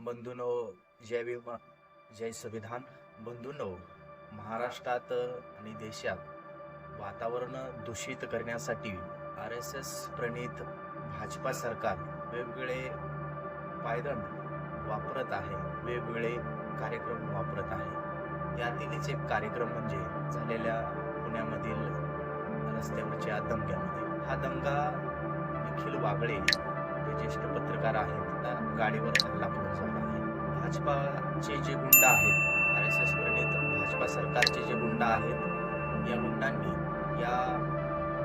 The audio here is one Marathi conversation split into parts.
बंधूनो जय विमा जय संविधान. बंधूंनो महाराष्ट्रात आणि देशात वातावरण दूषित करण्यासाठी आर एस एस प्रणित भाजपा सरकार वेगवेगळे पायदंड वापरत आहे वेगवेगळे कार्यक्रम वापरत आहे. त्यातीलच एक कार्यक्रम म्हणजे झालेल्या पुण्यामधील रस्त्यावरच्या दंग्यामध्ये. हा दंगा निखिल वागळे ज्येष्ठ पत्रकार आहेत त्या गाडीवर हल्ला करून झाला आहे. भाजपाचे जे गुंड आहेत आर एस एस प्रणित भाजपा सरकारचे जे गुंड आहेत या गुंडांनी या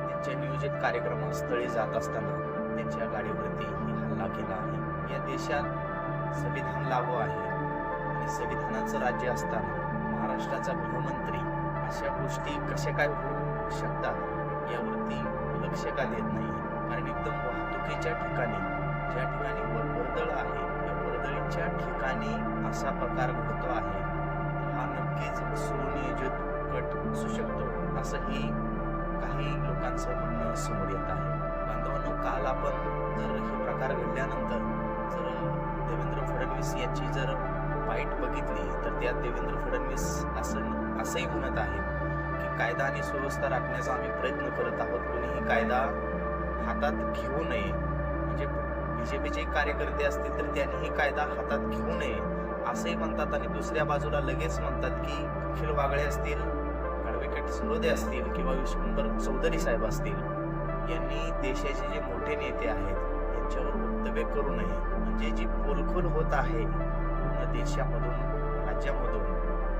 त्यांच्या नियोजित कार्यक्रमस्थळी जात असताना त्यांच्या गाडीवरती ही हल्ला केला आहे. या देशात संविधान लागू आहे आणि संविधानाचं राज्य असताना महाराष्ट्राचा गृहमंत्री अशा गोष्टी कशा काय होऊ शकतात यावरती लक्ष का देत नाही? कारण एकदम वाहतुकीच्या ठिकाणी ज्या ठिकाणी वर्दळ आहे त्या वर्दळीच्या ठिकाणी असा प्रकार घडतो आहे. हा नक्कीच सुनियोजित कट असू शकतो असंही काही लोकांचं म्हणणं समोर येत आहे. बांधवांनो काल आपण जर हे प्रकार घडल्यानंतर जर देवेंद्र फडणवीस यांची जर वाईट बघितली तर त्यात देवेंद्र फडणवीस असं असंही म्हणत आहे की कायदा आणि सुव्यवस्था राखण्याचा आम्ही प्रयत्न करत आहोत. कोणीही कायदा हातात घेऊ नये. म्हणजे बीजेपीचे कार्यकर्ते असतील तर त्यांनीही कायदा हातात घेऊ नये असंही म्हणतात. आणि दुसऱ्या बाजूला लगेच म्हणतात की अखिल वागळे असतील ॲडव्होकेट सरोदे असतील किंवा विश्वंभर चौधरी साहेब असतील यांनी देशाचे जे मोठे नेते आहेत यांच्यावर वक्तव्य करू नये. म्हणजे जी पोलखोल होत आहे पूर्ण देशामधून राज्यामधून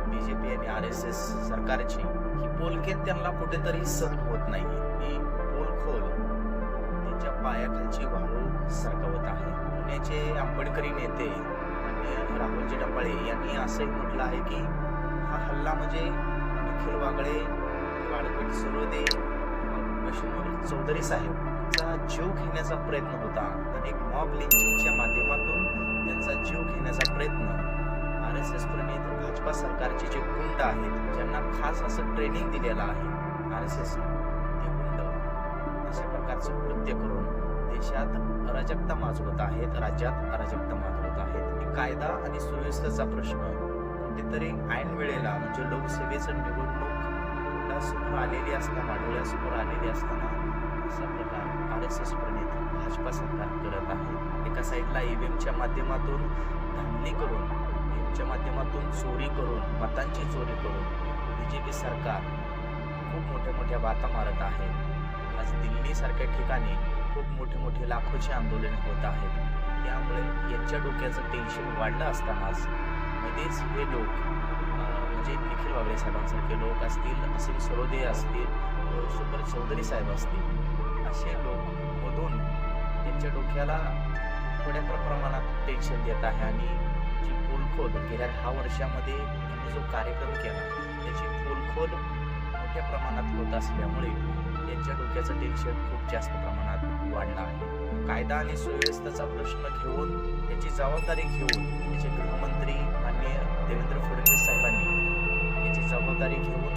बी जे पी आणि आर एस एस सरकारची ही पोलखेल त्यांना कुठेतरी सहन होत नाही. ही पोलखोल त्यांच्या पायाखालची वाळू सरकवत आहे. पुण्याचे आंबेडकरी नेते आणि राहुलजी डंबाळे यांनी असंही म्हटलं आहे की हा हल्ला म्हणजे निखिल वागळे वाडपेट सुरोदे वैष्णव चौधरी साहेबचा जीव घेण्याचा प्रयत्न होता. आणि एक मॉब लिंचिंगच्या माध्यमातून त्यांचा जीव घेण्याचा प्रयत्न आर एस एस प्रणित भाजपा सरकारचे जे गुंड आहेत ज्यांना खास असं ट्रेनिंग दिलेलं आहे. आर एस एस अशा प्रकारचं कृत्य करून देशात अराजकता माजवत आहेत राज्यात अराजकता माजवत आहेत. कायदा आणि सुव्यवस्थेचा प्रश्न कुठेतरी ऐन वेळेला म्हणजे लोकसेवेचं निवडणूक समोर आलेली असताना डोळ्यासमोर आलेली असताना असा प्रकार आर एस एस प्रणित भाजपा सरकार करत आहे. एका साईडला ईव्हीएमच्या माध्यमातून धांदली करून ईव्हीएमच्या माध्यमातून चोरी करून मतांची चोरी करून बी जे पी सरकार खूप मोठ्या मोठ्या बाता मारत आहे. आज दिल्लीसारख्या ठिकाणी खूप मोठे मोठे लाखोचे आंदोलन होत आहेत. त्यामुळे यांच्या डोक्याचं टेन्शन वाढलं असतानाच मध्येच हे लोक म्हणजे निखिल वागळे साहेबांसारखे लोक असतील असीम सरोदे असतील सुपर चौधरी साहेब असतील असे लोक मधून त्यांच्या डोक्याला थोड्या प्र- प्रमाणात टेन्शन देत आहे आणि जी पोलखोल गेल्या दहा वर्षामध्ये त्यांनी जो कार्यक्रम केला त्याची पोलखोल मोठ्या प्रमाणात होत असल्यामुळे यांच्या डोक्याचं टेन्शन खूप जास्त प्रमाणात वाढलं आहे. कायदा आणि सुव्यवस्थेचा प्रश्न घेऊन याची जबाबदारी घेऊन याचे गृहमंत्री माननीय देवेंद्र फडणवीस साहेबांनी याची जबाबदारी घेऊन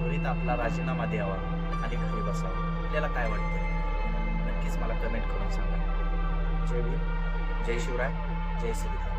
त्वरित आपला राजीनामा द्यावा आणि घरी बसावा. आपल्याला काय वाटतं नक्कीच मला कमेंट करून सांगा. जय भीम. जय शिवराय. जय श्रीराम